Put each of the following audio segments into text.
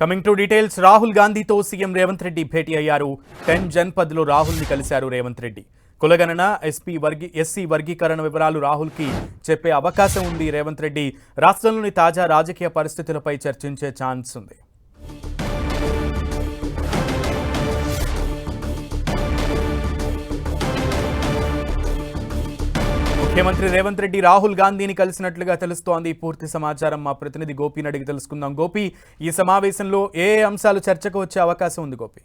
Coming to details Rahul గాంధీతో CM Revanth Reddy భేటీ అయ్యారు. Ten జన్పద్లో రాహుల్ని కలిశారు రేవంత్ రెడ్డి కులగణన ఎస్పీ వర్గి ఎస్సీ వర్గీకరణ వివరాలు రాహుల్కి చెప్పే అవకాశం ఉంది రేవంత్ రెడ్డి రాష్ట్రంలోని తాజా రాజకీయ పరిస్థితులపై చర్చించే ఛాన్స్ ఉంది. ముఖ్యమంత్రి రేవంత్ రెడ్డి రాహుల్ గాంధీని కలిసినట్లుగా తెలుస్తోంది. పూర్తి సమాచారం మా ప్రతినిధి గోపిని అడిగి తెలుసుకుందాం. గోపి ఈ సమావేశంలో ఏ అంశాలు చర్చకు వచ్చే అవకాశం ఉంది గోపి?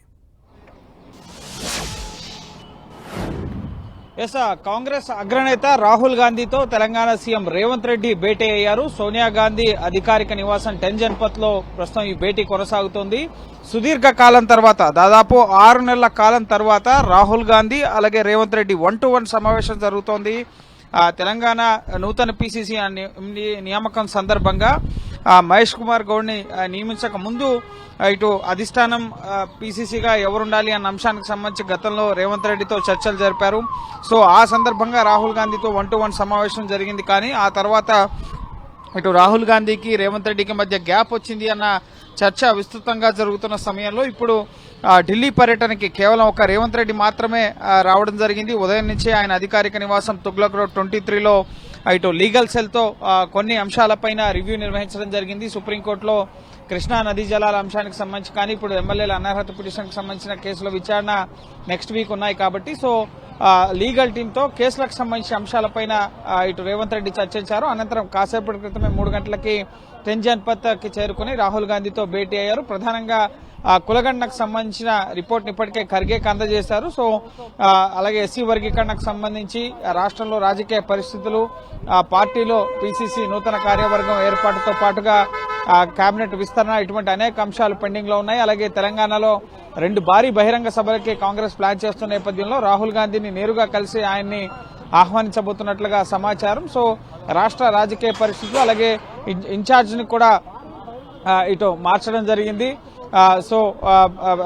ఎస్ కాంగ్రెస్ అగ్రనేత రాహుల్ గాంధీతో తెలంగాణ సీఎం రేవంత్ రెడ్డి భేటీ అయ్యారు. సోనియా గాంధీ అధికారిక నివాసం టెన్ జన్పత్లో ప్రస్తుతం ఈ భేటీ కొనసాగుతోంది. సుదీర్ఘ కాలం తర్వాత దాదాపు ఆరు నెలల కాలం తర్వాత రాహుల్ గాంధీ అలాగే Revanth Reddy one to one సమావేశం జరుగుతోంది. తెలంగాణ నూతన పిసిసి నియామకం సందర్భంగా మహేష్ కుమార్ గౌడ్ని నియమించక ముందు ఇటు అధిష్టానం పిసిసిగా ఎవరుండాలి అన్న అంశానికి సంబంధించి గతంలో రేవంత్ రెడ్డితో చర్చలు జరిపారు. సో ఆ సందర్భంగా రాహుల్ గాంధీతో వన్ టు వన్ సమావేశం జరిగింది. కానీ ఆ తర్వాత ఇటు రాహుల్ గాంధీకి రేవంత్ రెడ్డికి మధ్య గ్యాప్ వచ్చింది అన్న చర్చ విస్తృతంగా జరుగుతున్న సమయంలో ఇప్పుడు ఢిల్లీ పర్యటనకి కేవలం ఒక రేవంత్ రెడ్డి మాత్రమే రావడం జరిగింది. ఉదయం నుంచి ఆయన అధికారిక నివాసం తుగ్లక్ రోడ్ ట్వంటీ త్రీలో ఇటు లీగల్ సెల్తో కొన్ని అంశాలపైన రివ్యూ నిర్వహించడం జరిగింది. సుప్రీంకోర్టులో కృష్ణా నదీ జలాల అంశానికి సంబంధించి కానీ ఇప్పుడు ఎమ్మెల్యేల అనర్హత పిటిషన్కి సంబంధించిన కేసుల విచారణ నెక్స్ట్ వీక్ ఉన్నాయి కాబట్టి సో లీగల్ టీంతో కేసులకు సంబంధించిన అంశాలపైన ఇటు రేవంత్ రెడ్డి చర్చించారు. అనంతరం కాసేపటి క్రితమే మూడు గంటలకి తెంజన్పత్కి చేరుకుని రాహుల్ గాంధీతో భేటీ అయ్యారు. ప్రధానంగా కులగండకు సంబంధించిన రిపోర్ట్ ఇప్పటికే ఖర్గేకి అందజేశారు. సో అలాగే ఎస్సీ వర్గీకరణకు సంబంధించి రాష్ట్రంలో రాజకీయ పరిస్థితులు పార్టీలో పిసిసి నూతన కార్యవర్గం ఏర్పాటుతో పాటుగా కేబినెట్ విస్తరణ ఇటువంటి అనేక అంశాలు పెండింగ్లో ఉన్నాయి. అలాగే తెలంగాణలో రెండు భారీ బహిరంగ సభలకి కాంగ్రెస్ ప్లాన్ చేస్తున్న నేపథ్యంలో రాహుల్ గాంధీని నేరుగా కలిసి ఆయన్ని ఆహ్వానించబోతున్నట్లుగా సమాచారం. సో రాష్ట్ర రాజకీయ పరిస్థితులు అలాగే ఇన్- కూడా ఇటు మార్చడం జరిగింది. సో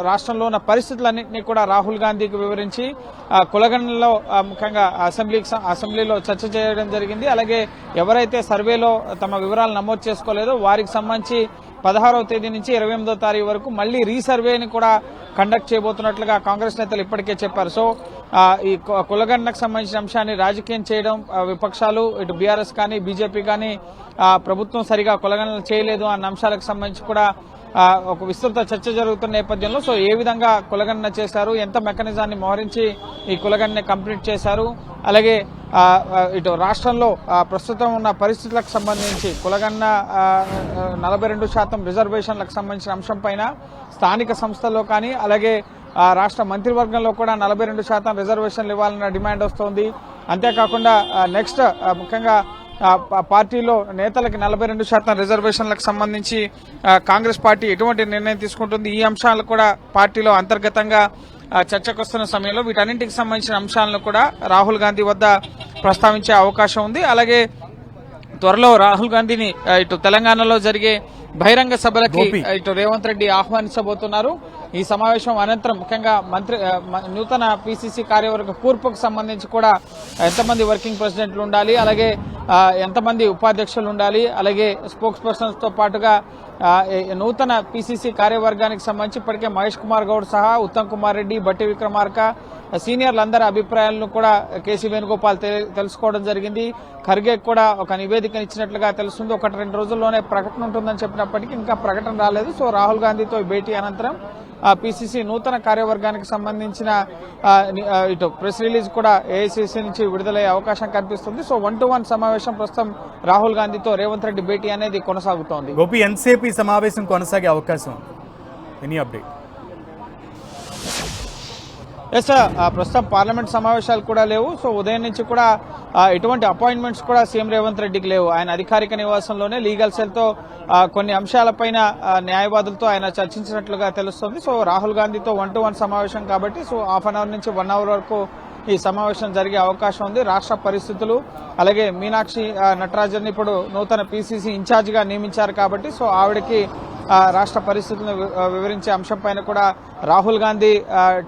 రాష్ట్రంలో ఉన్న పరిస్థితులన్నింటినీ కూడా రాహుల్ గాంధీకి వివరించి ఆ, కులగణనలో ముఖ్యంగా అసెంబ్లీకి స- అసెంబ్లీలో చర్చ చేయడం జరిగింది. అలాగే ఎవరైతే సర్వేలో తమ వివరాలు నమోదు చేసుకోలేదో వారికి సంబంధించి పదహారవ తేదీ నుంచి ఇరవై ఎనిమిదో తారీఖు వరకు మళ్ళీ రీసర్వేని కూడా కండక్ట్ చేయబోతున్నట్లుగా కాంగ్రెస్ నేతలు ఇప్పటికే చెప్పారు. సో ఈ కు- కులగణనకు సంబంధించిన అంశాన్ని రాజకీయం చేయడం విపక్షాలు ఇటు బీఆర్ఎస్ కానీ బీజేపీ కానీ ప్రభుత్వం సరిగా కులగణన చేయలేదు అన్న అంశాలకు సంబంధించి కూడా ఒక విస్తృత చర్చ జరుగుతున్న నేపథ్యంలో సో ఏ విధంగా కులగణన చేశారు ఎంత మెకానిజాన్ని మోహరించి ఈ కులగణన కంప్లీట్ చేశారు అలాగే ఇటు రాష్ట్రంలో ప్రస్తుతం ఉన్న పరిస్థితులకు సంబంధించి కులగన్న నలభై రెండు శాతం రిజర్వేషన్లకు సంబంధించిన అంశం పైన స్థానిక సంస్థల్లో కానీ అలాగే రాష్ట్ర మంత్రివర్గంలో కూడా నలభై రెండు శాతం రిజర్వేషన్లు ఇవ్వాలన్న డిమాండ్ వస్తోంది. అంతేకాకుండా నెక్స్ట్ ముఖ్యంగా పార్టీలో నేతలకు నలభై రెండు శాతం రిజర్వేషన్లకు సంబంధించి కాంగ్రెస్ పార్టీ ఎటువంటి నిర్ణయం తీసుకుంటుంది? ఈ అంశాలు కూడా పార్టీలో అంతర్గతంగా చర్చకొస్తున్న సమయంలో వీటన్నింటికి సంబంధించిన అంశాలను కూడా రాహుల్ గాంధీ వద్ద ప్రస్తావించే అవకాశం ఉంది. అలాగే త్వరలో రాహుల్ గాంధీని ఇటు తెలంగాణలో జరిగే బహిరంగ సభలకి ఇటు రేవంత్ రెడ్డి ఆహ్వానించబోతున్నారు. ఈ సమావేశం అనంతరం ముఖ్యంగా మంత్రి నూతన పిసిసి కార్యవర్గ కూర్పుకు సంబంధించి కూడా ఎంతమంది వర్కింగ్ ప్రెసిడెంట్లు ఉండాలి అలాగే ఎంతమంది ఉపాధ్యక్షులు ఉండాలి అలాగే స్పోక్స్ పర్సన్స్తో పాటుగా నూతన పిసిసి కార్యవర్గానికి సంబంధించి ఇప్పటికే మహేష్ కుమార్ గౌడ్ సహా ఉత్తమ్ కుమార్ రెడ్డి బట్టి విక్రమార్క సీనియర్లందరి అభిప్రాయాలను కూడా కేసీ వేణుగోపాల్ తెలుసుకోవడం జరిగింది. ఖర్గే కూడా ఒక నివేదిక ఇచ్చినట్లుగా తెలుస్తుంది. ఒకటి రెండు రోజుల్లోనే ప్రకటన ఉంటుందని చెప్పినప్పటికీ ఇంకా ప్రకటన రాలేదు. సో రాహుల్ గాంధీతో భేటీ అనంతరం పిసిసి నూతన కార్యవర్గానికి సంబంధించిన ఇటు ప్రెస్ రిలీజ్ కూడా ఏఐసిసి నుంచి విడుదలయ్యే అవకాశం కనిపిస్తుంది. సో వన్ టు వన్ సమావేశం ప్రస్తుతం రాహుల్ గాంధీతో రేవంత్ రెడ్డి భేటీ అనేది కొనసాగుతోంది. గోపి ఎంతసేపు ఈ సమావేశం కొనసాగే అవకాశం? ఎనీ అప్డేట్ ఎస్ సార్ ఆ, ప్రస్తుతం పార్లమెంట్ సమావేశాలు కూడా లేవు. సో ఉదయం నుంచి కూడా ఎటువంటి అపాయింట్మెంట్స్ కూడా సీఎం రేవంత్ రెడ్డికి లేవు. ఆయన అధికారిక నివాసంలోనే లీగల్ సెల్తో కొన్ని అంశాలపైన న్యాయవాదులతో ఆయన చర్చించినట్లుగా తెలుస్తోంది. సో రాహుల్ గాంధీతో వన్ టు వన్ సమావేశం కాబట్టి సో హాఫ్ అన్ అవర్ నుంచి వన్ అవర్ వరకు ఈ సమావేశం జరిగే అవకాశం ఉంది. రాష్ట్ర పరిస్థితులు అలాగే మీనాక్షి నటరాజన్ ఇప్పుడు నూతన పీసీసీ ఇన్ఛార్జిగా నియమించారు కాబట్టి సో ఆవిడకి రాష్ట్ర పరిస్థితులను వివరించే అంశం పైన కూడా రాహుల్ గాంధీ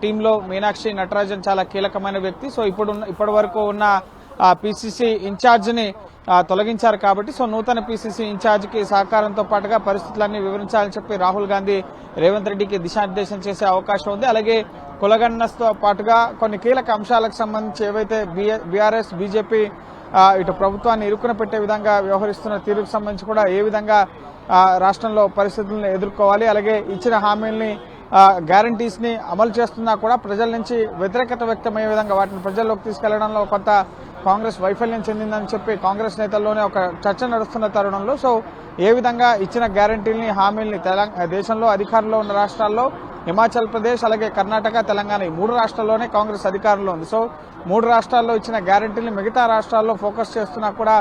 టీంలో మీనాక్షి నటరాజన్ చాలా కీలకమైన వ్యక్తి. సో ఇప్పుడు ఇప్పటి వరకు ఉన్న పిసిసి ఇన్ఛార్జిని తొలగించారు కాబట్టి సో నూతన పిసిసి ఇన్ఛార్జికి సహకారంతో పాటుగా పరిస్థితులన్నీ వివరించాలని చెప్పి రాహుల్ గాంధీ రేవంత్ రెడ్డికి దిశానిర్దేశం చేసే అవకాశం ఉంది. అలాగే కులగణనతో పాటుగా కొన్ని కీలక అంశాలకు సంబంధించి ఏవైతే బీఆర్ఎస్ బీజేపీ ఇటు ప్రభుత్వాన్ని ఇరుక్కున పెట్టే విధంగా వ్యవహరిస్తున్న తీరుకు సంబంధించి కూడా ఏ విధంగా రాష్ట్రంలో పరిస్థితులను ఎదుర్కోవాలి అలాగే ఇచ్చిన హామీల్ని గ్యారంటీస్ని అమలు చేస్తున్నా కూడా ప్రజల నుంచి వ్యతిరేకత వ్యక్తమయ్యే విధంగా వాటిని ప్రజల్లోకి తీసుకెళ్ళడంలో కొంత కాంగ్రెస్ వైఫల్యం చెందిందని చెప్పి కాంగ్రెస్ నేతల్లోనే ఒక చర్చ నడుస్తున్న తరుణంలో. సో ఏ విధంగా ఇచ్చిన గ్యారంటీల్ని హామీల్ని దేశంలో అధికారంలో ఉన్న రాష్ట్రాల్లో హిమాచల్ ప్రదేశ్ అలాగే కర్ణాటక తెలంగాణ ఈ మూడు రాష్ట్రాల్లోనే కాంగ్రెస్ అధికారంలో ఉంది. సో మూడు రాష్ట్రాల్లో ఇచ్చిన గ్యారంటీని మిగతా రాష్ట్రాల్లో ఫోకస్ చేస్తున్నా కూడా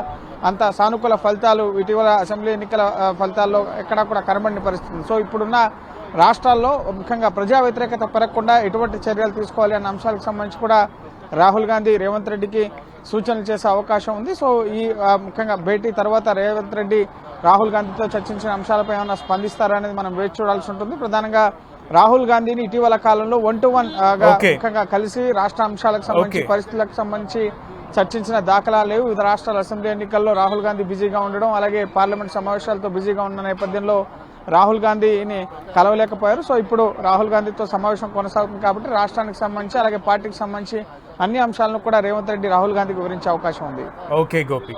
అంత సానుకూల ఫలితాలు ఇటీవల అసెంబ్లీ ఎన్నికల ఫలితాల్లో ఎక్కడా కూడా కనబడిన పరిస్థితి సో ఇప్పుడున్న రాష్ట్రాల్లో ముఖ్యంగా ప్రజా వ్యతిరేకత పెరగకుండా ఎటువంటి చర్యలు తీసుకోవాలి అన్న అంశాలకు సంబంధించి కూడా రాహుల్ గాంధీ రేవంత్ రెడ్డికి సూచనలు చేసే అవకాశం ఉంది. సో ఈ ముఖ్యంగా భేటీ తర్వాత రేవంత్ రెడ్డి రాహుల్ గాంధీతో చర్చించిన అంశాలపై ఏమైనా స్పందిస్తారా అనేది మనం వేచి చూడాల్సి ఉంటుంది. ప్రధానంగా రాహుల్ గాంధీని ఇటీవల కాలంలో వన్ టు వన్. ముఖ్యంగా కలిసి రాష్ట్ర అంశాలకు సంబంధించి. పరిస్థితులకు సంబంధించి చర్చించిన దాఖలాలు లేవు. వివిధ రాష్ట్రాల అసెంబ్లీ ఎన్నికల్లో రాహుల్ గాంధీ బిజీగా ఉండడం అలాగే పార్లమెంట్ సమావేశాలతో బిజీగా ఉన్న నేపథ్యంలో రాహుల్ గాంధీని కలవలేకపోయారు. సో ఇప్పుడు రాహుల్ గాంధీతో సమావేశం కొనసాగుతుంది కాబట్టి రాష్ట్రానికి సంబంధించి అలాగే పార్టీకి సంబంధించి అన్ని అంశాలను కూడా రేవంత్ రెడ్డి రాహుల్ గాంధీకి వివరించే అవకాశం ఉంది. ఓకే గోపి